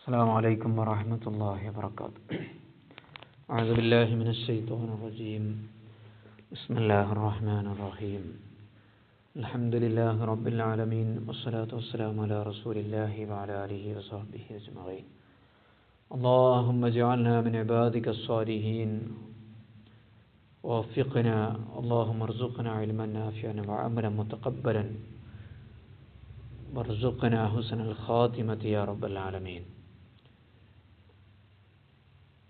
السلام عليكم ورحمة الله وبركاته. أعوذ بالله من الشيطان الرجيم. بسم الله الرحمن الرحيم. الحمد لله رب العالمين والصلاة والسلام على رسول الله وعلى آله وصحبه أجمعين. اللهم اجعلنا من عبادك الصالحين. ووفقنا اللهم ارزقنا علما نافعا وعملا متقبلا. وارزقنا حسن الخاتمة يا رب العالمين.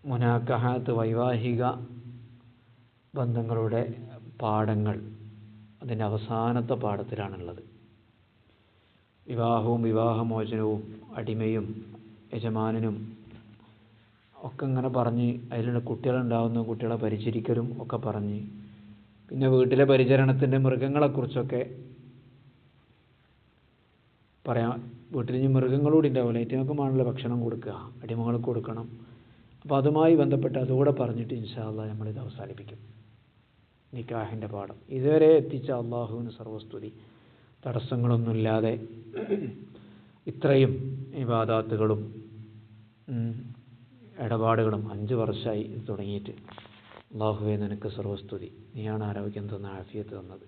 മുനാക്കഹാത്ത് വൈവാഹിക ബന്ധങ്ങളുടെ പാഠങ്ങൾ അതിന്റെ അവസാനത്തെ പാഠത്തിലാണുള്ളത്. വിവാഹവും വിവാഹമോചനവും അടിമയും യജമാനനും ഒക്കെ ഇങ്ങനെ പറഞ്ഞ് അതിലുള്ള കുട്ടികളുണ്ടാവുന്ന കുട്ടികളെ പരിചരിക്കലും ഒക്കെ പറഞ്ഞ് പിന്നെ വീട്ടിലെ പരിചരണത്തിന്റെ മൃഗങ്ങളെക്കുറിച്ചൊക്കെ പറയാം. വീട്ടിൽ ഇനി മൃഗങ്ങളൂടി ഉണ്ടാവില്ല. ഏറ്റവും ഭക്ഷണം കൊടുക്കുക അടിമകൾക്ക് കൊടുക്കണം. അപ്പോൾ അതുമായി ബന്ധപ്പെട്ട് അതുകൂടെ പറഞ്ഞിട്ട് ഇൻഷാല്ല നമ്മളിത് അവസാനിപ്പിക്കും. നിക്കാഹിന്റെ പാഠം. ഇതുവരെ എത്തിച്ച അള്ളാഹുവിന് സർവസ്തുതി. തടസ്സങ്ങളൊന്നുമില്ലാതെ ഇത്രയും ഇബാദാത്തുകളും ഇടപാടുകളും അഞ്ച് വർഷമായി തുടങ്ങിയിട്ട് അള്ളാഹുവെ നിനക്ക് സർവസ്തുതി. നീയാണ് ആരോഗ്യം തന്ന ആഫിയത്ത് തന്നത്.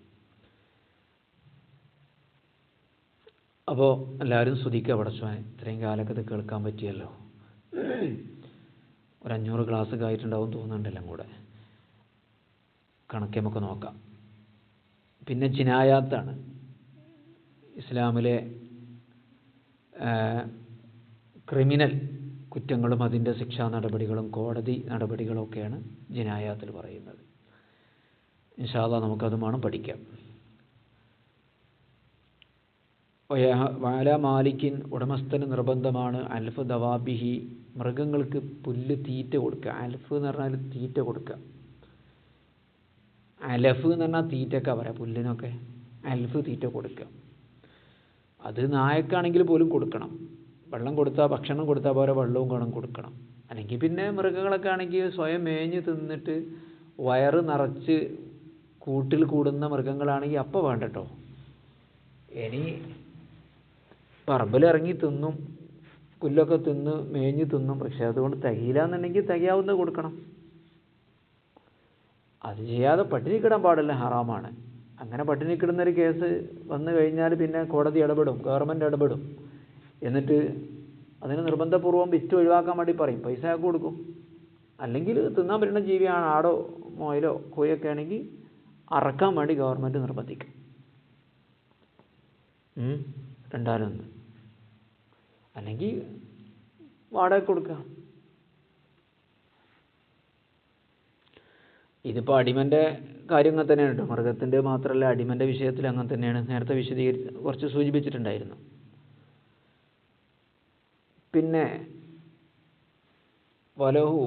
അപ്പോൾ എല്ലാവരും സ്തുതിക്കുക പടച്ചോനെ. ഇത്രയും കാലൊക്കെ ഇത് കേൾക്കാൻ പറ്റിയല്ലോ. ഒരു അഞ്ഞൂറ് ക്ലാസ് ആയിട്ടുണ്ടാവും തോന്നുന്നുണ്ടെല്ലാം കൂടെ. കണക്ക് നമുക്ക് നോക്കാം. പിന്നെ ജിനായാത്താണ്. ഇസ്ലാമിലെ ക്രിമിനൽ കുറ്റങ്ങളും അതിന്റെ ശിക്ഷാ നടപടികളും കോടതി നടപടികളൊക്കെയാണ് ജിനായാത്തിൽ പറയുന്നത്. ഇൻഷാല്ല നമുക്കത് വേണം പഠിക്കാം. വാല മാലിക്കിൻ ഉടമസ്ഥന് നിർബന്ധമാണ് അൽഫ് ദവാബിഹി മൃഗങ്ങൾക്ക് പുല്ല് തീറ്റ കൊടുക്കുക. അലഫ് എന്ന് പറഞ്ഞാൽ തീറ്റ കൊടുക്കുക. അലഫ് എന്ന് പറഞ്ഞാൽ തീറ്റക്കാ പറയാം പുല്ലിനൊക്കെ. അൽഫ് തീറ്റ കൊടുക്കുക. അത് നായക്കാണെങ്കിൽ പോലും കൊടുക്കണം. വെള്ളം കൊടുത്താൽ ഭക്ഷണം കൊടുത്താൽ പോലെ വെള്ളവും കണം കൊടുക്കണം. അല്ലെങ്കിൽ പിന്നെ മൃഗങ്ങളൊക്കെ ആണെങ്കിൽ സ്വയം മേഞ്ഞ് തിന്നിട്ട് വയറ് നിറച്ച് കൂട്ടിൽ കൂടുന്ന മൃഗങ്ങളാണെങ്കിൽ അപ്പോൾ വേണ്ടട്ടോ. ഇനി പറമ്പിലിറങ്ങി തിന്നും പുല്ലൊക്കെ തിന്ന് മേഞ്ഞ് തിന്നും. പക്ഷെ അതുകൊണ്ട് തികയില്ല എന്നുണ്ടെങ്കിൽ കൊടുക്കണം. അത് ചെയ്യാതെ പട്ടിണി കിടാൻ പാടില്ല. ഹറാമാണ്. അങ്ങനെ പട്ടിണി കിടുന്നൊരു കേസ് വന്നു കഴിഞ്ഞാൽ പിന്നെ കോടതി ഇടപെടും. ഗവൺമെന്റ് ഇടപെടും. എന്നിട്ട് അതിന് നിർബന്ധപൂർവം വിറ്റ് ഒഴിവാക്കാൻ വേണ്ടി പറയും. പൈസ ആക്കി കൊടുക്കും. അല്ലെങ്കിൽ തിന്നാൻ പറ്റുന്ന ജീവിയാണ് ആടോ മോയിലോ കോയൊക്കെ ആണെങ്കിൽ അറക്കാൻ വേണ്ടി ഗവൺമെന്റ് നിർബന്ധിക്കും. രണ്ടാലൊന്ന് അല്ലെങ്കിൽ വാടക കൊടുക്കുക ഇതിപ്പോൾ അടിമന്റെ കാര്യം അങ്ങനെ തന്നെയാണ് കേട്ടോ മൃഗത്തിന്റെ മാത്രമല്ല അടിമന്റെ വിഷയത്തിൽ അങ്ങനെ തന്നെയാണ്. നേരത്തെ വിശദീകരിച്ച് കുറച്ച് സൂചിപ്പിച്ചിട്ടുണ്ടായിരുന്നു. പിന്നെ വലഹു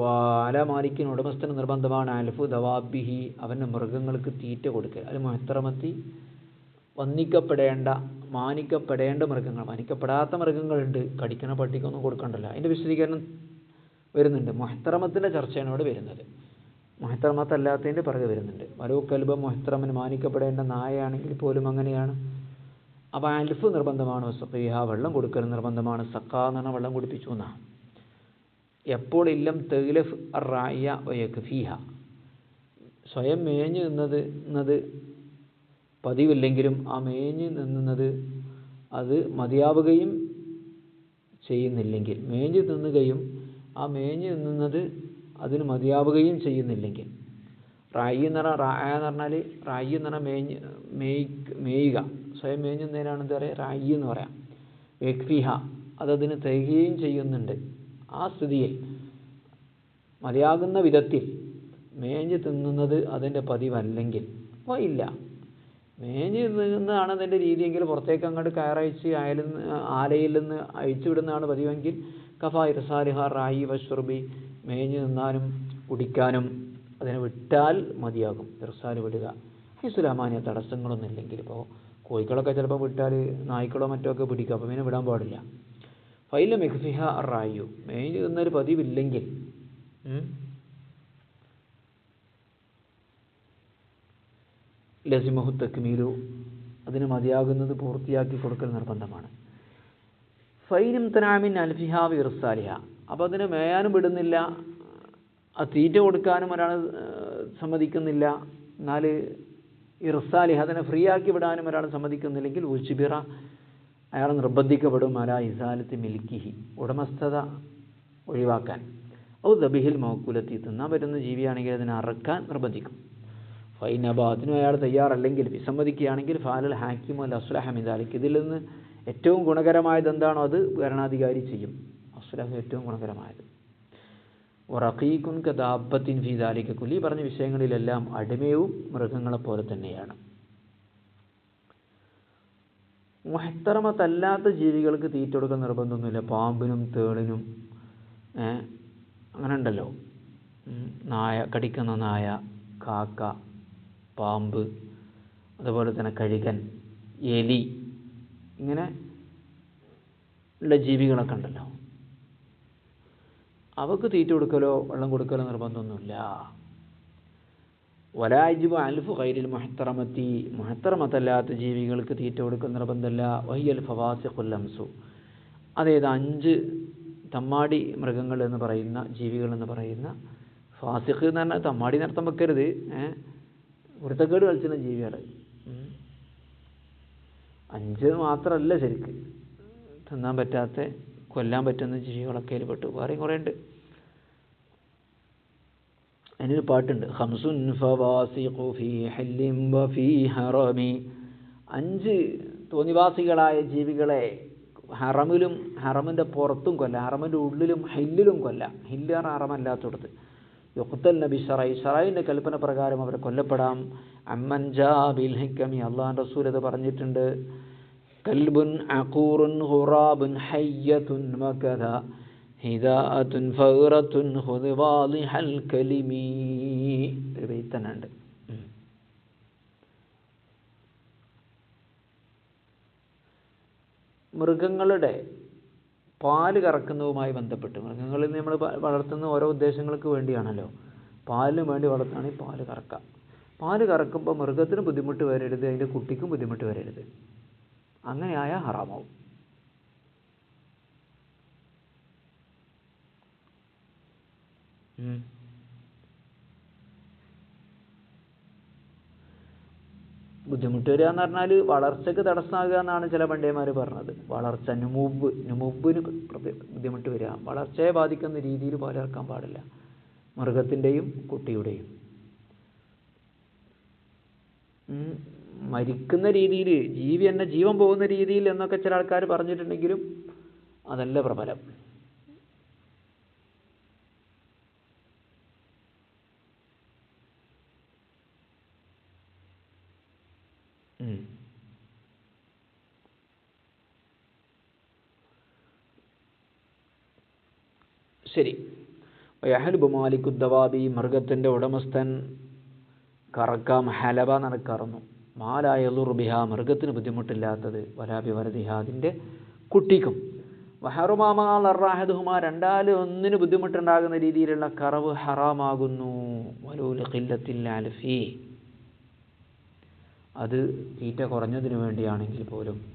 വാല മാലിക്കിന് ഉടമസ്ഥന് നിർബന്ധമാണ് അൽഫു ദവാബിഹി അവന്റെ മൃഗങ്ങൾക്ക് തീറ്റ കൊടുക്കുക അത് മഹത്തറമത്തി വന്നിക്കപ്പെടേണ്ട മാനിക്കപ്പെടേണ്ട മൃഗങ്ങൾ മാനിക്കപ്പെടാത്ത മൃഗങ്ങളുണ്ട്. കടിക്കണ പട്ടിക്കൊന്നും കൊടുക്കണ്ടല്ല. അതിന്റെ വിശദീകരണം വരുന്നുണ്ട്. മൊഹത്തറമത്തിന്റെ ചർച്ചയാണ് ഇവിടെ വരുന്നത്. മൊഹത്തറമത്തല്ലാത്തതിന്റെ പിറകെ വരുന്നുണ്ട്. വരോ കൽബ മൊഹത്തറമന് മാനിക്കപ്പെടേണ്ട നായയാണെങ്കിൽ പോലും അങ്ങനെയാണ്. അപ്പോൾ അൽഫ് നിർബന്ധമാണ് സഖീഹ വെള്ളം കൊടുക്കൽ നിർബന്ധമാണ് സക്കാ എന്ന് പറഞ്ഞാൽ വെള്ളം കുടിപ്പിച്ചു എന്നാണ് എപ്പോൾ ഇല്ലം തെഗ്ലഫ് റായ ഒയഖ്ഫീഹ സ്വയം മേഞ്ഞു നിന്നത് എന്നത് പതിവില്ലെങ്കിലും ആ മേഞ്ഞ് നിന്നത് അത് മതിയാവുകയും ചെയ്യുന്നില്ലെങ്കിൽ. മേഞ്ഞ് തിന്നുകയും ആ മേഞ്ഞ് നിന്നത് അതിന് മതിയാവുകയും ചെയ്യുന്നില്ലെങ്കിൽ. റായി എന്ന് പറഞ്ഞാൽ റായ എന്ന് പറഞ്ഞാൽ റായി എന്ന് പറഞ്ഞാൽ മേഞ്ഞ് മേയ് മേയുക. സ്വയം മേഞ്ഞുന്നതിനാണ് എന്താ പറയുക? റായി എന്ന് പറയാം. വെക്ഫിഹ അതതിന് തികയുകയും ചെയ്യുന്നുണ്ട്. ആ സ്ഥിതിയിൽ മതിയാകുന്ന വിധത്തിൽ മേഞ്ഞ് തിന്നുന്നത് അതിന്റെ പതിവല്ലെങ്കിൽ അപ്പോൾ ഇല്ല. മേഞ്ഞ് നിന്നാണ് അതിന്റെ രീതിയെങ്കിൽ പുറത്തേക്ക് അങ്ങോട്ട് കയറയച്ച് അയലിൽ നിന്ന് ആലയിൽ നിന്ന് അഴിച്ചു വിടുന്നതാണ് പതിവെങ്കിൽ കഫ ഇർസാലിഹ റായി വഷുർബി മേഞ്ഞ് നിന്നാനും കുടിക്കാനും അതിനെ വിട്ടാൽ മതിയാകും. ഇർസാൽ വിടുക. ഇസ്ലാമാനിയ തടസ്സങ്ങളൊന്നും ഇല്ലെങ്കിൽ ഇപ്പോൾ കോഴികളൊക്കെ ചിലപ്പോൾ വിട്ടാൽ നായ്ക്കളോ മറ്റോ ഒക്കെ പിടിക്കും. അപ്പോൾ പിന്നെ വിടാൻ പാടില്ല. ഫൈല മെഹ്സിഹ റായു. മേഞ്ഞ് നിന്നൊരു പതിവില്ലെങ്കിൽ ലസിമഹു തക്മീലു. അതിന് മതിയാകുന്നത് പൂർത്തിയാക്കി കൊടുക്കൽ നിർബന്ധമാണ്. ഫൈനും തനാമിൻ അൽഫിഹാവ് ഇർസാലിഹ അപ്പോൾ അതിന് മേയാനും വിടുന്നില്ല ആ തീറ്റ കൊടുക്കാനും ഒരാൾ സമ്മതിക്കുന്നില്ല. എന്നാൽ ഇർസാലിഹ അതിനെ ഫ്രീ ആക്കി വിടാനും ഒരാൾ സമ്മതിക്കുന്നില്ലെങ്കിൽ ഉച്ചിബിറ അയാൾ നിർബന്ധിക്കപ്പെടും അല ഇസാലത്ത് മിൽക്കിഹി ഉടമസ്ഥത ഒഴിവാക്കാൻ. ഔ ദബിഹിൽ മൗക്കുലത്തി തിന്നാൻ പറ്റുന്ന ജീവിയാണെങ്കിൽ അതിനെ അറക്കാൻ നിർബന്ധിക്കും. അതിനും അയാൾ തയ്യാറല്ലെങ്കിൽ വിസമ്മതിക്കുകയാണെങ്കിൽ ഫാലൽ ഹാക്കിമോ അസുലഹമിദാലിക്ക് ഇതിൽ നിന്ന് ഏറ്റവും ഗുണകരമായത് എന്താണോ അത് ഭരണാധികാരി ചെയ്യും. അസുലഹം ഏറ്റവും ഗുണകരമായത്. റഖീഖുൻ കദാബത്തിൻ ഫീദാലിക്ക് കുലി പറഞ്ഞ വിഷയങ്ങളിലെല്ലാം അടിമയും മൃഗങ്ങളെപ്പോലെ തന്നെയാണ്. മുഹത്തറമത്തല്ലാത്ത ജീവികൾക്ക് തീറ്റ കൊടുക്കാൻ നിർബന്ധമൊന്നുമില്ല. പാമ്പിനും തേളിനും അങ്ങനെ ഉണ്ടല്ലോ നായ കടിക്കുന്ന നായ കാക്ക പാമ്പ് അതുപോലെ തന്നെ കഴുകൻ എലി ഇങ്ങനെ ഉള്ള ജീവികളൊക്കെ ഉണ്ടല്ലോ. അവക്ക് തീറ്റ കൊടുക്കലോ വെള്ളം കൊടുക്കലോ നിർബന്ധമൊന്നുമില്ല. വലാജിബ് അൽഫ് ഖൈരിൽ മഹത്തറമത്തി മഹത്തറമത്തല്ലാത്ത ജീവികൾക്ക് തീറ്റ കൊടുക്കുന്ന നിർബന്ധമല്ല. വയ്യൽ ഫവാസിഖുല്ലംസു അതേത് അഞ്ച് തമ്മാടി മൃഗങ്ങൾ എന്ന് പറയുന്ന ജീവികൾ എന്ന് പറയുന്ന ഫാസിഖ് എന്ന് പറഞ്ഞാൽ തമ്മാടി നടത്തം വെക്കരുത്. ഏഹ് വൃത്തക്കേട് കളിച്ചിരുന്ന ജീവിയാണ്. അഞ്ച് മാത്രമല്ല ശരിക്ക്. തിന്നാൻ പറ്റാത്ത കൊല്ലാൻ പറ്റുന്ന ജീവികളൊക്കെ അതിൽ പെട്ടു. വേറെയും കുറേ ഉണ്ട് അതിനൊരു പാട്ടുണ്ട്. ഹംസുൻ അഞ്ച് തോന്നിവാസികളായ ജീവികളെ ഹറമിലും ഹറമിന്റെ പുറത്തും കൊല്ല ഹറമിന്റെ ഉള്ളിലും ഹില്ലിലും കൊല്ല. ഹില്ലാണ് ഹറമല്ലാത്തടത്ത്. യുക്തൽ നബി ഷറായി ഷറായിന്റെ കൽപ്പന പ്രകാരം അവരെ കൊല്ലപ്പെടാം. അമ്മൻ ജാ ബിൽ ഹിക്കമി അള്ളാൻ റസൂൽ അത് പറഞ്ഞിട്ടുണ്ട്. കൽബുൻ അഖൂറുൻ ഹുറാബുൻ ഹയ്യത്തുൻ മകഥ ഹിദാഅത്തുൻ ഫൗറത്തുൻ ഖുദ് വാളിഹൽ കലിമി. ഒരു ബെയ്ത്തനുണ്ട് മൃഗങ്ങളുടെ പാൽ കറക്കുന്നതുമായി ബന്ധപ്പെട്ട്. മൃഗങ്ങളിൽ നമ്മൾ വളർത്തുന്ന ഓരോ ഉദ്ദേശങ്ങൾക്ക് വേണ്ടിയാണല്ലോ. പാലിന് വേണ്ടി വളർത്തുകയാണെങ്കിൽ പാൽ കറക്കാം. പാൽ കറക്കുമ്പോൾ മൃഗത്തിന് ബുദ്ധിമുട്ട് വരരുത് അതിന്റെ കുട്ടിക്കും ബുദ്ധിമുട്ട് വരരുത്. അങ്ങനെയായ ഹറാമാവും. ബുദ്ധിമുട്ട് വരിക എന്ന് പറഞ്ഞാൽ വളർച്ചയ്ക്ക് തടസ്സമാകുക എന്നാണ് ചില പണ്ഡിതന്മാർ പറഞ്ഞത്. വളർച്ച നുമുബ് നുമുബിന് ബുദ്ധിമുട്ട് വരിക. വളർച്ചയെ ബാധിക്കുന്ന രീതിയിൽ പാലിറക്കാൻ പാടില്ല. മൃഗത്തിന്റെയും കുട്ടിയുടെയും. മരിക്കുന്ന രീതിയിൽ ജീവി എന്നെ ജീവൻ പോകുന്ന രീതിയിൽ എന്നൊക്കെ ചില ആൾക്കാർ പറഞ്ഞിട്ടുണ്ടെങ്കിലും അതല്ല പ്രബലം. ശരി. യഹലുബ് മാലിക്കുദ്ദവാബി മൃഗത്തിന്റെ ഉടമസ്ഥൻ കറക്കാം ഹലബ നടക്കാറുന്നു മാലായ ബിഹ മൃഗത്തിന് ബുദ്ധിമുട്ടില്ലാത്തത്. വലാബി വരതിഹ അതിന്റെ കുട്ടിക്കും. വഹറുമാമാഹുമ രണ്ടാൽ ഒന്നിന് ബുദ്ധിമുട്ടുണ്ടാകുന്ന രീതിയിലുള്ള കറവ് ഹറാമാകുന്നു. വലൂൽ ഖില്ലത്തിൽ അൽഫി അത് തീറ്റ കുറഞ്ഞതിനു വേണ്ടിയാണെങ്കിൽ പോലും.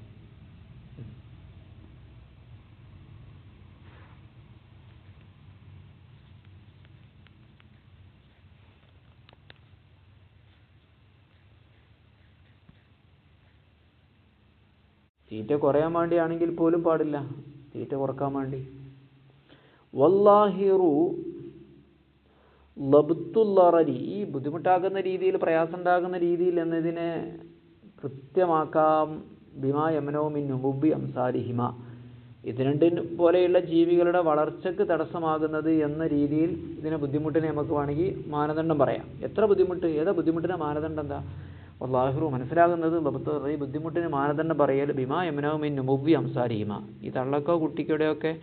തീറ്റ കുറയാൻ വേണ്ടിയാണെങ്കിൽ പോലും പാടില്ല. തീറ്റ കുറയ്ക്കാൻ വേണ്ടി. വല്ലാഹിറു ലബ്തുല്ലറരി ഈ ബുദ്ധിമുട്ടാകുന്ന രീതിയിൽ പ്രയാസം ഉണ്ടാകുന്ന രീതിയിൽ എന്നതിനെ കൃത്യമാക്കാം. ബിമാ യമനോ മിൻ മുബി അംസാരിഹിമ. ഇത് രണ്ടും പോലെയുള്ള ജീവികളുടെ വളർച്ചയ്ക്ക് തടസ്സമാകുന്നത് എന്ന രീതിയിൽ ഇതിനെ ബുദ്ധിമുട്ടിനെ നമുക്ക് വേണമെങ്കിൽ മാനദണ്ഡം പറയാം. എത്ര ബുദ്ധിമുട്ട്? ഏതാ ബുദ്ധിമുട്ടിന്റെ മാനദണ്ഡം എന്താ? അള്ളാഹുറു മനസ്സിലാകുന്നത് ഈ ബുദ്ധിമുട്ടിന് മാനദണ്ഡം പറയൽ ബിമാ യമനോ മിൻ അംസാരി അംസാരിഹിമ. ഈ തള്ളക്കോ കുട്ടിക്കോടെയൊക്കെ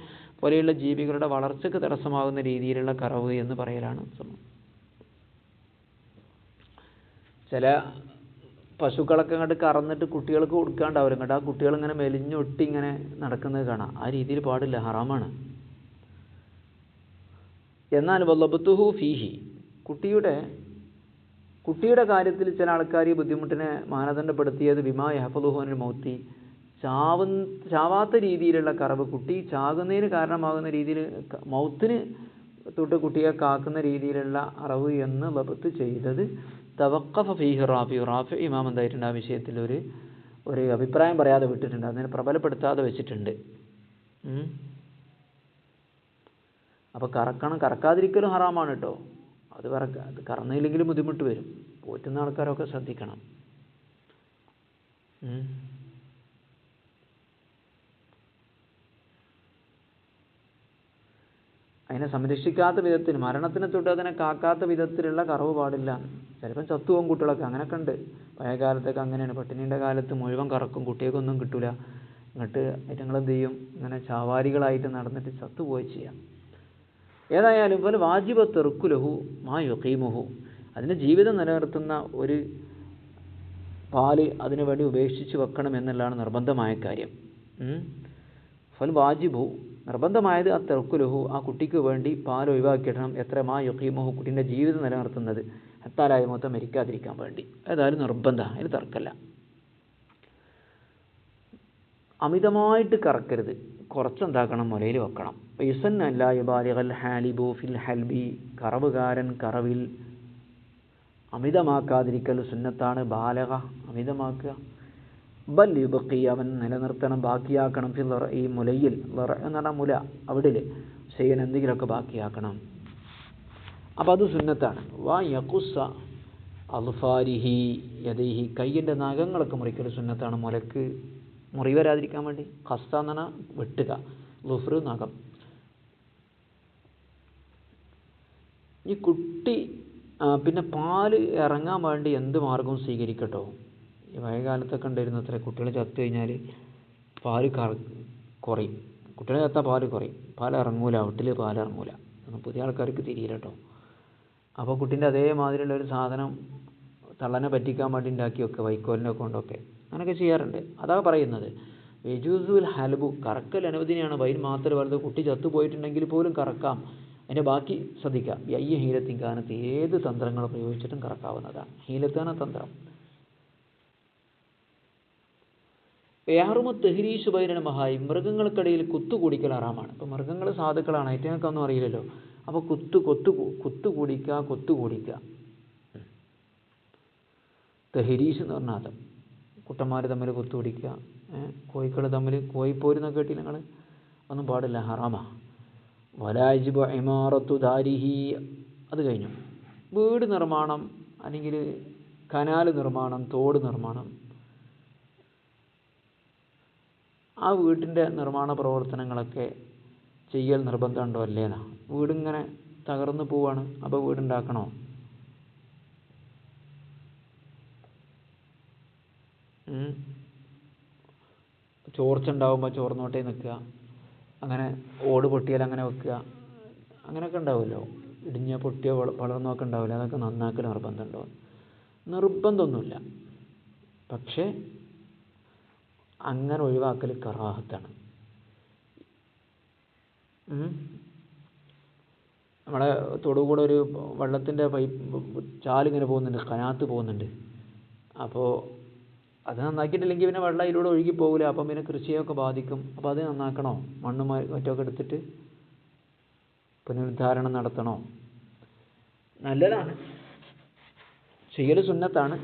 പോലെയുള്ള ജീവികളുടെ വളർച്ചയ്ക്ക് തടസ്സമാകുന്ന രീതിയിലുള്ള കറവ് എന്ന് പറയലാണ് ചില പശുക്കളൊക്കെ അങ്ങോട്ട് കറന്നിട്ട് കുട്ടികൾക്ക് കൊടുക്കാണ്ട് അങ്ങോട്ട് ആ കുട്ടികൾ ഇങ്ങനെ മെലിഞ്ഞൊട്ടി ഇങ്ങനെ നടക്കുന്നത് കാണാം. ആ രീതിയിൽ പാടില്ല. ഹറാമാണ്. എന്നാൽ വല്ലബത്തുഹു ഫീഹി. കുട്ടിയുടെ കുട്ടിയുടെ കാര്യത്തിൽ ചില ആൾക്കാർ ഈ ബുദ്ധിമുട്ടിനെ മാനദണ്ഡപ്പെടുത്തിയത് ബിമാ യഹഫലുഹുവിന് മൗത്തി ചാവ ചാവാത്ത രീതിയിലുള്ള കറവ് കുട്ടി ചാകുന്നതിന് കാരണമാകുന്ന രീതിയിൽ മൗത്തിന് തൊട്ട് കുട്ടിയെ കാക്കുന്ന രീതിയിലുള്ള അറവ് എന്ന് ലബത്ത് ചെയ്തത് തവക്കഫ ഫീഹ് റാഫി. റാഫി ഇമാം എന്തായിട്ടുണ്ട് ആ വിഷയത്തിൽ ഒരു ഒരു അഭിപ്രായം പറയാതെ വിട്ടിട്ടുണ്ട്. അതിനെ പ്രബലപ്പെടുത്താതെ വെച്ചിട്ടുണ്ട്. അപ്പോൾ കറക്കണം കറക്കാതിരിക്കലും ഹറാമാണ് കേട്ടോ. അത് കറക്ക അത് കറന്നില്ലെങ്കിലും ബുദ്ധിമുട്ട് വരും. പോറ്റുന്ന ആൾക്കാരൊക്കെ ശ്രദ്ധിക്കണം. അതിനെ സംരക്ഷിക്കാത്ത വിധത്തിൽ മരണത്തിനെ തൊട്ട് അതിനെ കാക്കാത്ത വിധത്തിലുള്ള കറവ് പാടില്ല. ചിലപ്പോൾ ചത്തുവും കുട്ടികളൊക്കെ. അങ്ങനെയൊക്കെ ഉണ്ട്. പഴയ കാലത്തൊക്കെ അങ്ങനെയാണ്. പട്ടിണീന്റെ കാലത്ത് മുഴുവൻ കറക്കും. കുട്ടികൾക്കൊന്നും കിട്ടൂല. എന്നിട്ട് ഏറ്റങ്ങൾ എന്ത് ചെയ്യും? ഇങ്ങനെ ചാവാരികളായിട്ട് നടന്നിട്ട് ചത്തുപോയി ചെയ്യാം. ഏതായാലും പോലെ വാജിബ തെറുക്കുലഹു മാ യുക്കീമുഹു അതിന് ജീവിതം നിലനിർത്തുന്ന ഒരു പാൽ അതിനു വേണ്ടി ഉപേക്ഷിച്ച് വെക്കണം എന്നുള്ളതാണ് നിർബന്ധമായ കാര്യം. ഫൽ വാജിബു. നിർബന്ധമായത് ആ തെർക്കുലുഹു ആ കുട്ടിക്ക് വേണ്ടി പാൽ ഒഴിവാക്കിയിടണം എത്ര മാ യുക്കീമുഹു കുട്ടീന്റെ ജീവിതം നിലനിർത്തുന്നത് ഹത്താലായ മൊത്തം മരിക്കാതിരിക്കാൻ വേണ്ടി. ഏതായാലും നിർബന്ധമാണ് അതിന് തർക്കല്ല. അമിതമായിട്ട് കറക്കരുത്. കുറച്ചെന്താക്കണം? മുലയിൽ വെക്കണം. യുസൻ അല്ല യുബാലിഗൽ ഹാലിബു ഫിൽ ഹൽബി കറവുകാരൻ കറവിൽ അമിതമാക്കാതിരിക്കൽ സുന്നത്താണ് ബാലക അമിതമാക്കുക. ബൽ യുബക്കി അവൻ നിലനിർത്തണം ബാക്കിയാക്കണം. ഫിൽ ഈ മുലയിൽ. എന്ന് പറഞ്ഞാൽ മുല അവിടെ ചെയ്യാൻ എന്തെങ്കിലുമൊക്കെ ബാക്കിയാക്കണം. അപ്പം അത് സുന്നത്താണ്. വാ യക്കുസ അൽഫാരിഹി യദൈഹി. കയ്യിന്റെ നഖങ്ങളൊക്കെ മുറിക്കൽ സുന്നത്താണ്. മുലക്ക് മുറി വരാതിരിക്കാൻ വേണ്ടി ഖസ്ത എന്ന് പറഞ്ഞാൽ വെട്ടുക. ലുഫ്രു നഖം. ഈ കുട്ടി പിന്നെ പാൽ ഇറങ്ങാൻ വേണ്ടി എന്ത് മാർഗവും സ്വീകരിക്കട്ടോ? ഈ പഴയകാലത്തൊക്കെ ഉണ്ടായിരുന്നു അത്ര. കുട്ടികൾ ചത്തു കഴിഞ്ഞാൽ പാൽ കറ കുറയും. കുട്ടികൾ ചത്താൽ പാൽ കുറയും. പാൽ ഇറങ്ങൂല വീട്ടിൽ പാൽ ഇറങ്ങൂല. അതൊന്നും പുതിയ ആൾക്കാർക്ക് തിരിയില്ല കേട്ടോ അപ്പോൾ കുട്ടീന്റെ അതേമാതിരിയുള്ള ഒരു സാധനം തള്ളനെ പറ്റിക്കാൻ വേണ്ടി ഉണ്ടാക്കി വെക്കുക വൈക്കോലിനെ കൊണ്ടൊക്കെ. അങ്ങനെയൊക്കെ ചെയ്യാറുണ്ട്. അതാ പറയുന്നത്. വെജൂസുൽ ഹലബു കറക്കൽ അനുവദനീയാണ് വൈൻ മാത്രം വലുത് കുട്ടി ചത്തുപോയിട്ടുണ്ടെങ്കിൽ പോലും കറക്കാം. അതിന്റെ ബാക്കി ശ്രദ്ധിക്കാം. ഈ ഹീലത്തിൻ കാലത്ത് ഏത് തന്ത്രങ്ങൾ പ്രയോഗിച്ചിട്ടും കറക്കാവുന്നതാണ്. ഹീലത്താണ് തന്ത്രം. വേറുമ തെഹരീഷ് ബൈരന മഹായി മൃഗങ്ങൾക്കിടയിൽ കുത്തുകൂടിക്കൽ ഹറാമാണ്. ഇപ്പം മൃഗങ്ങൾ സാധുക്കളാണ്. ഒന്നും അറിയില്ലല്ലോ. അപ്പോൾ കുത്തു കൊത്തു കുത്തു കൂടിക്കുക കൊത്തു കൂടിക്കുക തെഹരീഷ് എന്ന് പറഞ്ഞാൽ അത്. കുട്ടന്മാർ തമ്മിൽ കുത്തു പിടിക്കുക കോഴിക്കൾ തമ്മിൽ കോഴിപ്പോരുന്നൊക്കെ കേട്ടില്ല നിങ്ങൾ ഒന്നും പാടില്ല. ഹറാമാ. വലാജിബ ഇമാറത്തു ദാരിഹി. അത് കഴിഞ്ഞു. വീട് നിർമ്മാണം അല്ലെങ്കിൽ കനാൽ നിർമ്മാണം തോട് നിർമ്മാണം ആ വീടിന്റെ നിർമ്മാണ പ്രവർത്തനങ്ങളൊക്കെ ചെയ്യൽ നിർബന്ധമുണ്ടോ അല്ലേന്നാ? വീടിങ്ങനെ തകർന്നു പോവാണ്. അപ്പോൾ വീടുണ്ടാക്കണോ. ചോർച്ച ഉണ്ടാവുമ്പോൾ ചോർന്നോട്ടേ നിൽക്കുക അങ്ങനെ ഓട് പൊട്ടിയാൽ അങ്ങനെ വെക്കുക. അങ്ങനെയൊക്കെ ഉണ്ടാവുമല്ലോ. ഇടിഞ്ഞ പൊട്ടിയ വള- വളർന്നൊക്കെ ഉണ്ടാവില്ല? അതൊക്കെ നന്നാക്കൽ നിർബന്ധമുണ്ടോ നിർബന്ധമൊന്നുമില്ല. പക്ഷേ അങ്ങനെ ഒഴിവാക്കൽ കറാഹത്താണ്. നമ്മുടെ തൊടുകൂടെ ഒരു വെള്ളത്തിന്റെ പൈപ്പ് ചാലിങ്ങനെ പോകുന്നുണ്ട് കനാത്ത് പോകുന്നുണ്ട്. അപ്പോൾ അത് നന്നാക്കിയിട്ടില്ലെങ്കിൽ പിന്നെ വെള്ളം അതിലൂടെ ഒഴുകി പോകില്ല അപ്പം പിന്നെ കൃഷിയൊക്കെ ബാധിക്കും. അപ്പോൾ അത് നന്നാക്കണോ? മണ്ണും മറ്റൊക്കെ എടുത്തിട്ട് പുനരുദ്ധാരണം നടത്തണോ? നല്ലതാണ്. ചെയ്യൽ സുന്നത്താണ്.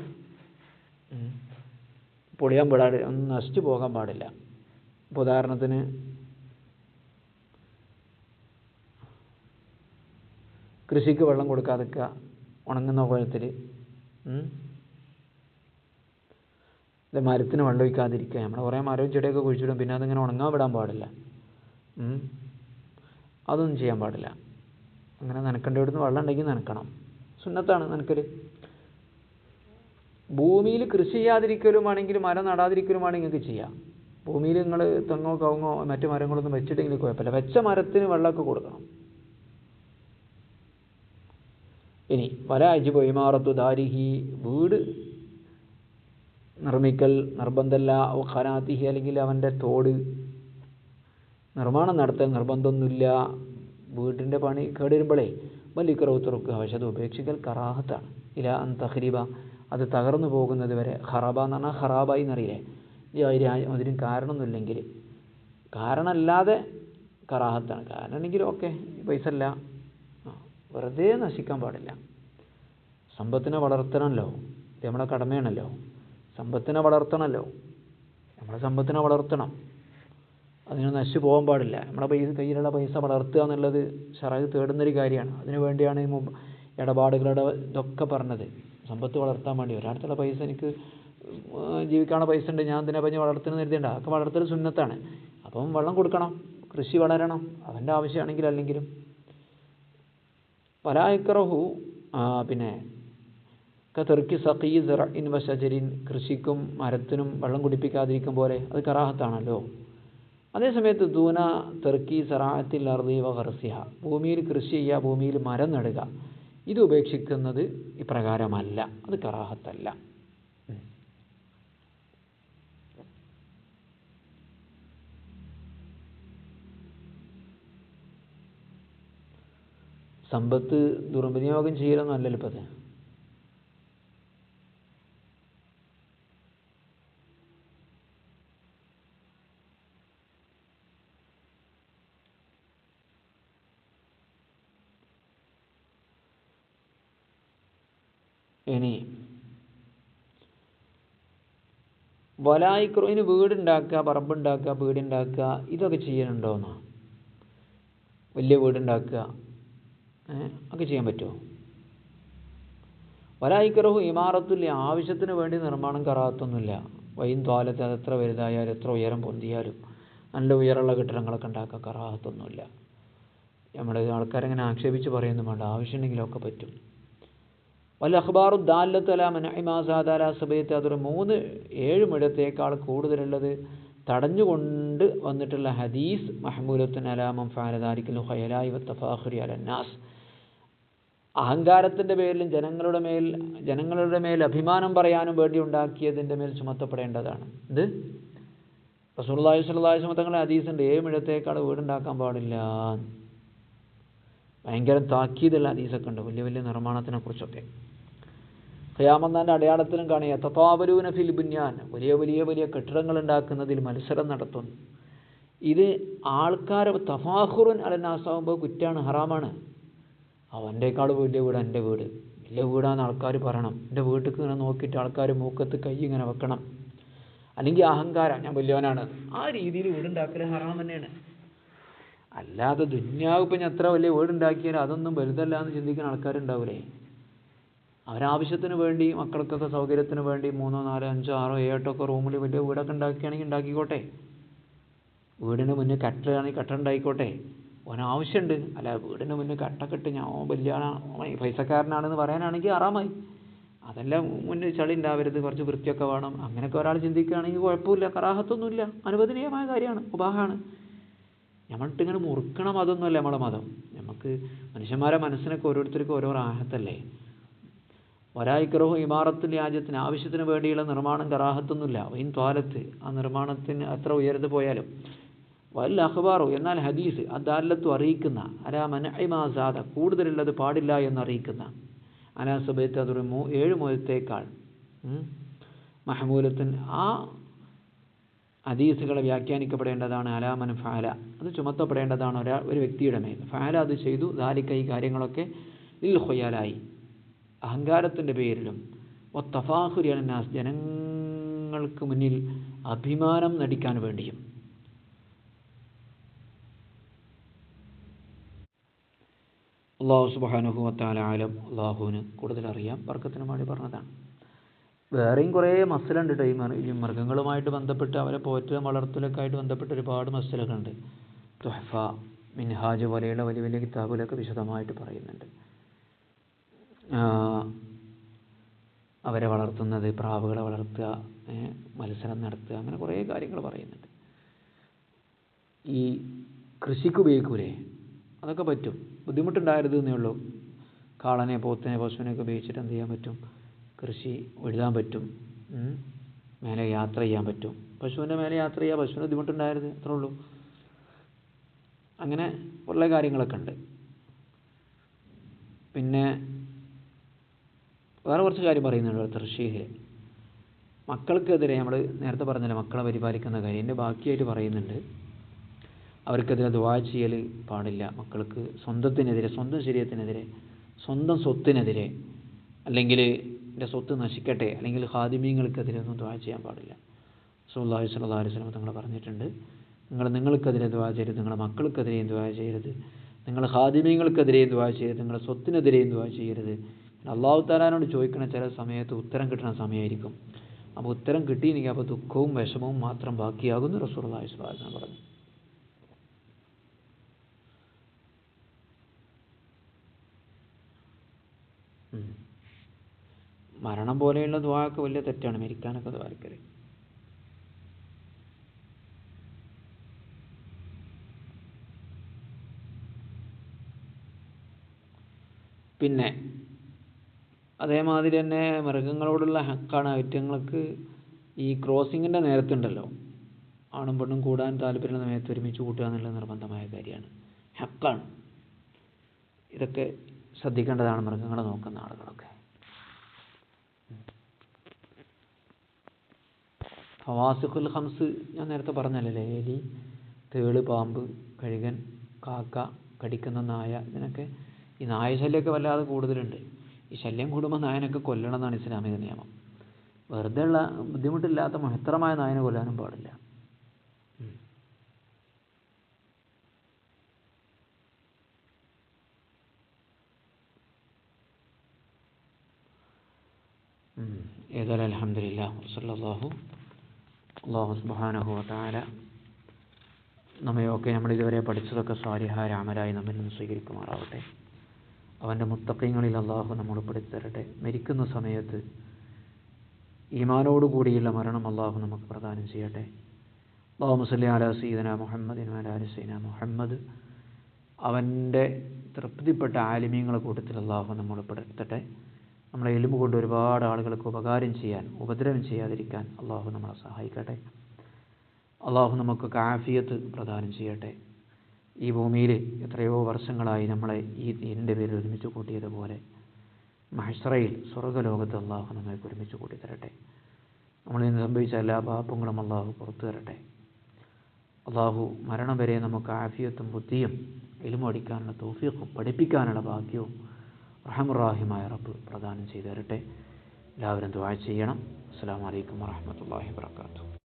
പൊളിയാൻ പാടില്ല ഒന്നും നശിച്ചു പോകാൻ പാടില്ല. ഇപ്പോൾ ഉദാഹരണത്തിന് കൃഷിക്ക് വെള്ളം കൊടുക്കാതിരിക്കുക ഉണങ്ങുന്ന കോലത്തിൽ മരത്തിന് വെള്ളം ഒഴിക്കാതിരിക്കുക. നമ്മൾ കുറേ മരവും ചെടിയൊക്കെ കുഴിച്ചിടും പിന്നെ അതിങ്ങനെ ഉണങ്ങാൻ വിടാൻ പാടില്ല. അതൊന്നും ചെയ്യാൻ പാടില്ല. അങ്ങനെ നനക്കേണ്ടിടത്ത് വെള്ളം ഉണ്ടെങ്കിൽ നനക്കണം. സുന്നത്താണ് നനക്കൽ ഭൂമിയിൽ കൃഷി ചെയ്യാതിരിക്കലുമാണെങ്കിൽ മരം നടാതിരിക്കലുമാണെങ്കിൽ നിങ്ങൾക്ക് ചെയ്യാം. ഭൂമിയിൽ നിങ്ങൾ തെങ്ങോ കവുങ്ങോ മറ്റു മരങ്ങളൊന്നും വെച്ചിട്ടെങ്കിൽ കുഴപ്പമില്ല. വെച്ച മരത്തിന് വെള്ളമൊക്കെ കൊടുക്കണം. ഇനി വല അജിബ് ഇമാറത്തു ദാരിഹി വീട് നിർമ്മിക്കൽ നിർബന്ധമല്ല ഖനാതിഹി അല്ലെങ്കിൽ അവന്റെ തോട്. നിർമ്മാണം നടത്താൻ നിർബന്ധമൊന്നുമില്ല. വീട്ടിന്റെ പണി കേടുവരുമ്പോഴേ വലിയ കുറവ് തുറക്കുക. പക്ഷെ അത് ഉപേക്ഷിക്കൽ കറാഹത്താണ്. ഇല അൻ തഹ്രീബ അത് തകർന്നു പോകുന്നത് വരെ ഖറാബ എന്ന് പറഞ്ഞാൽ ഖറാബായി എന്നറിയില്ലേ? അതിന് കാരണമൊന്നുമില്ലെങ്കിൽ. കാരണമല്ലാതെ കറാഹത്താണ്. കാരണം ഉണ്ടെങ്കിൽ ഓക്കെ പൈസ അല്ല വെറുതെ നശിക്കാൻ പാടില്ല. സമ്പത്തിനെ വളർത്തണമല്ലോ. ഇത് നമ്മുടെ കടമയാണല്ലോ. സമ്പത്തിനെ വളർത്തണമല്ലോ. നമ്മുടെ സമ്പത്തിനെ വളർത്തണം. അതിന് നശിച്ചു പോകാൻ പാടില്ല. നമ്മുടെ പൈസ കയ്യിലുള്ള പൈസ വളർത്തുക എന്നുള്ളത് ഷറായി തേടുന്നൊരു കാര്യമാണ്. അതിനു വേണ്ടിയാണ് ഈ ഇടപാടുകളുടെ ഇതൊക്കെ പറഞ്ഞത്. സമ്പത്ത് വളർത്താൻ വേണ്ടി. ഒരാടത്തുള്ള പൈസ എനിക്ക് ജീവിക്കാനുള്ള പൈസ ഉണ്ട്. ഞാൻ എന്തിനാ പഞ്ഞ് വളർത്തുന്ന കരുതേണ്ട അതൊക്കെ വളർത്തൽ സുന്നത്താണ്. അപ്പം വെള്ളം കൊടുക്കണം. കൃഷി വളരണം. അവന്റെ ആവശ്യമാണെങ്കിൽ അല്ലെങ്കിലും. പലായക്കറഹു പിന്നെ കതെറുക്കി സഖീ ഇൻ വശജരിൻ കൃഷിക്കും മരത്തിനും വെള്ളം കുടിപ്പിക്കാതിരിക്കും പോലെ അത് കറാഹത്താണല്ലോ. അതേസമയത്ത് ദൂന തെർക്കി സറാത്തിൽ അർദീവ ഹർസിഹ ഭൂമിയിൽ കൃഷി ചെയ്യുക ഭൂമിയിൽ മരം നടുക. ഇത് ഉപേക്ഷിക്കുന്നത് ഇപ്രകാരമല്ല. അത് കറാഹത്തല്ല. സമ്പത്ത് ദുർവിനിയോഗം ചെയ്യലൊന്നും അല്ലല്ലോ ഇപ്പം ഇനി വലായിക്രോ ഇനി വീടുണ്ടാക്കുക പറമ്പുണ്ടാക്കുക വീടുണ്ടാക്കുക ഇതൊക്കെ ചെയ്യാനുണ്ടോയെന്നാ വലിയ വീടുണ്ടാക്കുക ഒക്കെ ചെയ്യാൻ പറ്റുമോ? വലായിക്കറഹു ഇമാറത്തുല്ല ആവശ്യത്തിന് വേണ്ടി നിർമ്മാണം കറാത്തൊന്നുമില്ല. വൈൻ ത്വാലത്ത് അത് എത്ര വലുതായാലും എത്ര ഉയരം പൊന്തിയാലും നല്ല ഉയരമുള്ള കെട്ടിടങ്ങളൊക്കെ ഉണ്ടാക്കുക കറാത്തൊന്നുമില്ല. നമ്മുടെ ആൾക്കാരെങ്ങനെ ആക്ഷേപിച്ച് പറയുന്നു വേണ്ട. ആവശ്യമുണ്ടെങ്കിലൊക്കെ പറ്റും. വല്ല അഖ്ബാറു ദാലത്ത് അല മനഹിമാസാദാല സബയത്ത് അതൊരു മൂന്ന് ഏഴ് മിടത്തേക്കാൾ കൂടുതലുള്ളത് തടഞ്ഞുകൊണ്ട് വന്നിട്ടുള്ള ഹദീസ് മഹമൂലത്തുൻ അലാമം ഫാലദാരിക്കലു ഹയലായി വത്തഫാഹുരി അലന്നാസ് അഹങ്കാരത്തിന്റെ പേരിലും ജനങ്ങളുടെ മേൽ ജനങ്ങളുടെ മേൽ അഭിമാനം പറയാനും വേണ്ടി ഉണ്ടാക്കിയതിന്റെ മേൽ ചുമത്തപ്പെടേണ്ടതാണ്. ഇത് റസൂലുള്ളാഹി സ്വല്ലല്ലാഹി അലൈഹി ഹദീസിന്റെ ഏഴ് മിഴത്തേക്കാൾ വീടുണ്ടാക്കാൻ പാടില്ല. ഭയങ്കര താക്കീതുള്ള ഹദീസൊക്കെ ഉണ്ട്. വലിയ വലിയ നിർമ്മാണത്തിനെ കുറിച്ചൊക്കെ. ഖിയാമന്നാന്റെ അടയാളത്തിലും കാണുക തത്താവരൂന ഫിൽ ബുന്യാൻ. വലിയ വലിയ വലിയ കെട്ടിടങ്ങൾ ഉണ്ടാക്കുന്നതിൽ മത്സരം നടത്തുന്നു. ഇത് ആൾക്കാർ തഫാഹുറുൻ അലനാസാകുമ്പോൾ കുറ്റാണ് ഹറാമാണ്. അവന്റെക്കാൾ വലിയ വീട് എന്റെ വീട്. വലിയ വീടാന്ന് ആൾക്കാർ പറയണം. എന്റെ വീട്ടിൽ ഇങ്ങനെ നോക്കിയിട്ട് ആൾക്കാർ മൂക്കത്ത് കൈ ഇങ്ങനെ വെക്കണം. അല്ലെങ്കിൽ അഹങ്കാരം. ഞാൻ വലിയവനാണ്. ആ രീതിയിൽ വീടുണ്ടാക്കൽ ഹറാം തന്നെയാണ്. അല്ലാതെ ദുന്യാവ് ഇപ്പം ഞാൻ എത്ര വലിയ വീടുണ്ടാക്കിയാലും അതൊന്നും വലുതല്ല എന്ന് ചിന്തിക്കുന്ന ആൾക്കാരുണ്ടാവില്ലേ അവരാവശ്യത്തിന് വേണ്ടി മക്കൾക്കൊക്കെ സൗകര്യത്തിന് വേണ്ടി മൂന്നോ നാലോ അഞ്ചോ ആറോ ഏഴോ ഒക്കെ റൂമിൽ വലിയ വീടൊക്കെ ഉണ്ടാക്കുകയാണെങ്കിൽ ഉണ്ടാക്കിക്കോട്ടെ. വീടിന് മുന്നേ കെട്ടുകയാണെങ്കിൽ കട്ട ഉണ്ടായിക്കോട്ടെ. ഓനാവശ്യമുണ്ട് അല്ല വീടിന് മുന്നേ കട്ടൊക്കെ ഇട്ട് ഞാൻ വലിയ പൈസക്കാരനാണെന്ന് പറയാനാണെങ്കിൽ ആറാമായി. അതെല്ലാം മുന്നിൽ ചളി ഉണ്ടാവരുത് കുറച്ച് വൃത്തിയൊക്കെ വേണം. അങ്ങനെയൊക്കെ ഒരാൾ ചിന്തിക്കുകയാണെങ്കിൽ കുഴപ്പമില്ല കറാഹത്തൊന്നുമില്ല. അനുവദനീയമായ കാര്യമാണ് ഉപാഹമാണ് നമ്മളിട്ട് ഇങ്ങനെ മുറുക്കണ മതമൊന്നുമല്ല നമ്മളെ മതം. നമുക്ക് മനുഷ്യന്മാരെ മനസ്സിനൊക്കെ ഓരോരുത്തർക്കും ഓരോ റാഹത്തല്ലേ? ഒരായിക്കറഹു ഇമാറത്തിൽ രാജ്യത്തിന് ആവശ്യത്തിന് വേണ്ടിയുള്ള നിർമ്മാണം കറാഹത്തൊന്നുമില്ല. വൈൻ ത്വാലത്ത് ആ നിർമ്മാണത്തിന് അത്ര ഉയർന്നു പോയാലും. വല്ല അഖബാറു എന്നാൽ ഹദീസ് അദാലത്തു അറിയിക്കുന്ന അലാ മനഹിമാസാദ കൂടുതലുള്ളത് പാടില്ല എന്നറിയിക്കുന്ന അലാ സുബൈത്ത് അതൊരു മൂ ഏഴ് മുതത്തേക്കാൾ മഹമൂലത്തിൻ ആ ഹദീസുകളെ വ്യാഖ്യാനിക്കപ്പെടേണ്ടതാണ് അലാമൻ ഫാല അത് ചുമത്തപ്പെടേണ്ടതാണ് ഒരാൾ ഒരു വ്യക്തിയുടെ മേൽ. ഫാല അത് ചെയ്തു ദാലിക്ക ഈ കാര്യങ്ങളൊക്കെ ഇൽ ഹൊയ്യാലായി അഹങ്കാരത്തിന്റെ പേരിലും ഒത്തഫാഹുരി അലനാസ് ജനങ്ങൾക്ക് മുന്നിൽ അഭിമാനം നടിക്കാൻ വേണ്ടിയും. അള്ളാഹു സുബാനുഹു വത്താല ആലം. അള്ളാഹുവിന് കൂടുതൽ അറിയാം വർക്കത്തിന് വേണ്ടി പറഞ്ഞതാണ്. വേറെയും കുറേ മസലുണ്ട് കേട്ടോ ഈ മൃഗങ്ങളുമായിട്ട് ബന്ധപ്പെട്ട് അവരെ പോറ്റലും വളർത്തലൊക്കെ ആയിട്ട് ബന്ധപ്പെട്ട് ഒരുപാട് മസലുകളുണ്ട്. തുഹഫ മിൻഹാജ് പോലെയുള്ള വലിയ വലിയ കിതാബുകളൊക്കെ വിശദമായിട്ട് പറയുന്നുണ്ട്. അവരെ വളർത്തുന്നത് പ്രാവുകളെ വളർത്തുക മത്സരം നടത്തുക അങ്ങനെ കുറേ കാര്യങ്ങൾ പറയുന്നുണ്ട്. ഈ കൃഷിക്ക് ഉപയോഗിക്കൂലേ അതൊക്കെ പറ്റും. ബുദ്ധിമുട്ടുണ്ടായിരുത് എന്നേ ഉള്ളൂ. കാളനെ പോത്തിനെ പശുവിനെയൊക്കെ ഉപയോഗിച്ചിട്ട് എന്ത് ചെയ്യാൻ പറ്റും? കൃഷി എഴുതാൻ പറ്റും. മേലെ യാത്ര ചെയ്യാൻ പറ്റും. പശുവിന്റെ മേലെ യാത്ര ചെയ്യുക പശുവിന് ബുദ്ധിമുട്ടുണ്ടായിരുന്നു അത്രേ ഉള്ളൂ. അങ്ങനെ ഉള്ള കാര്യങ്ങളൊക്കെ ഉണ്ട്. പിന്നെ വേറെ കുറച്ച് കാര്യം പറയുന്നുണ്ട് തൃശ്ശീൽ മക്കൾക്കെതിരെ നമ്മൾ നേരത്തെ പറഞ്ഞല്ലോ മക്കളെ പരിപാലിക്കുന്ന കാര്യം. എന്റെ ബാക്കിയായിട്ട് പറയുന്നുണ്ട്. അവർക്കെതിരെ ദുവാ ചെയ്യൽ പാടില്ല. മക്കൾക്ക് സ്വന്തത്തിനെതിരെ സ്വന്തം ശരീരത്തിനെതിരെ സ്വന്തം സ്വത്തിനെതിരെ അല്ലെങ്കിൽ എന്റെ സ്വത്ത് നശിക്കട്ടെ അല്ലെങ്കിൽ ഹാദിമീങ്ങൾക്കെതിരെ ഒന്നും ദുവാ ചെയ്യാൻ പാടില്ല. സുല്ലാഹി സ്വല്ലാ അലൈഹി സ്വലം തങ്ങൾ പറഞ്ഞിട്ടുണ്ട്. നിങ്ങൾ നിങ്ങൾക്കെതിരെ ദുവാ ചെയ്യരുത് നിങ്ങളുടെ മക്കൾക്കെതിരെയും ദുവാ ചെയ്യരുത്. നിങ്ങൾ ഹാദിമീങ്ങൾക്കെതിരെയും ദുവാ ചെയ്യരുത് നിങ്ങളുടെ സ്വത്തിനെതിരെയും ദുവാ ചെയ്യരുത്. അള്ളാഹു താലാനോട് ചോദിക്കണ ചില സമയത്ത് ഉത്തരം കിട്ടുന്ന സമയമായിരിക്കും. അപ്പോൾ ഉത്തരം കിട്ടിയില്ലെങ്കിൽ അപ്പോൾ ദുഃഖവും വിഷമവും മാത്രം ബാക്കിയാകുന്നു റസൂർലാഹി സ്വലാസ്ലം പറഞ്ഞു. മരണം പോലെയുള്ള ദ്വാക്ക് വലിയ തെറ്റാണ്. മരിക്കാനൊക്കെ ദ്വാരക്കരുത് പിന്നെ അതേമാതിരി തന്നെ മൃഗങ്ങളോടുള്ള ഹക്കാണ് ഐറ്റങ്ങൾക്ക് ഈ ക്രോസിങ്ങിന്റെ നേരത്തുണ്ടല്ലോ. ആണും പെണ്ണും കൂടാൻ താല്പര്യമുള്ള സമയത്ത് ഒരുമിച്ച് കൂട്ടുക എന്നുള്ളത് നിർബന്ധമായ കാര്യമാണ്. ഹക്കാണ്. ഇതൊക്കെ ശ്രദ്ധിക്കേണ്ടതാണ് മൃഗങ്ങളെ നോക്കുന്ന ആളുകളൊക്കെ. ഫവാസുഖുൽ ഹംസ് ഞാൻ നേരത്തെ പറഞ്ഞല്ലേ എലി തേൾ പാമ്പ് കഴുകൻ കാക്ക കടിക്കുന്ന നായ ഇതിനൊക്കെ ഈ നായശല്യമൊക്കെ വല്ലാതെ കൂടുതലുണ്ട്. ഈ ശല്യം കൂടുമ്പോൾ നായനൊക്കെ കൊല്ലണം എന്നാണ് ഇസ്ലാമിക നിയമം. വെറുതെ ഉള്ള ബുദ്ധിമുട്ടില്ലാത്ത മഹത്തരമായ നായനെ കൊല്ലാനും പാടില്ല. ഏതായാലും അലഹമില്ല വസല്ലാഹു അള്ളാഹു സുബാനഹു വതാല നമ്മയൊക്കെ നമ്മൾ ഇതുവരെ പഠിച്ചതൊക്കെ സ്വാരിഹാരാമരായി നമ്മിൽ നിന്ന് സ്വീകരിക്കുമാറാവട്ടെ. അവന്റെ മുത്തക്കങ്ങളിൽ അള്ളാഹു നമ്മൾ ഉൾപ്പെടുത്തരട്ടെ മരിക്കുന്ന സമയത്ത് ഈമാനോടുകൂടിയുള്ള മരണം അള്ളാഹു നമുക്ക് പ്രദാനം ചെയ്യട്ടെ. അള്ളാഹു മുസല്ലി അല സീദന മുഹമ്മദ് അല സീന മുഹമ്മദ്. അവന്റെ തൃപ്തിപ്പെട്ട ആലിമീങ്ങളെ കൂട്ടത്തിൽ അള്ളാഹു നമ്മൾ പെടുത്തട്ടെ നമ്മളെ എലുമ്പ് കൊണ്ട് ഒരുപാട് ആളുകൾക്ക് ഉപകാരം ചെയ്യാൻ ഉപദ്രവം ചെയ്യാതിരിക്കാൻ അള്ളാഹു നമ്മളെ സഹായിക്കട്ടെ. അള്ളാഹു നമുക്ക് കാഫിയത്ത് പ്രദാനം ചെയ്യട്ടെ. ഈ ഭൂമിയിൽ എത്രയോ വർഷങ്ങളായി നമ്മളെ ഈ ദീനിന്റെ പേരിൽ ഒരുമിച്ച് കൂട്ടിയതുപോലെ മഹ്സറയിൽ സ്വർഗലോകത്ത് അള്ളാഹു നമ്മെ ഒരുമിച്ച് കൂട്ടി തരട്ടെ നമ്മളിൽ നിന്ന് സംഭവിച്ച എല്ലാ പാപ്പങ്ങളും അള്ളാഹു പുറത്തു തരട്ടെ. അള്ളാഹു മരണം വരെ നമുക്ക് ആഫിയത്തും ബുദ്ധിയും എലുമടിക്കാനുള്ള തോഫിയക്കും പഠിപ്പിക്കാനുള്ള ഭാഗ്യവും റഹമുറാഹിമായ റബ്ബ് പ്രദാനം ചെയ്തു തരട്ടെ. എല്ലാവരും ദുആ ചെയ്യണം. അസ്സാം വലൈക്കും വാഹമത്തല്ലാഹി വാത്തു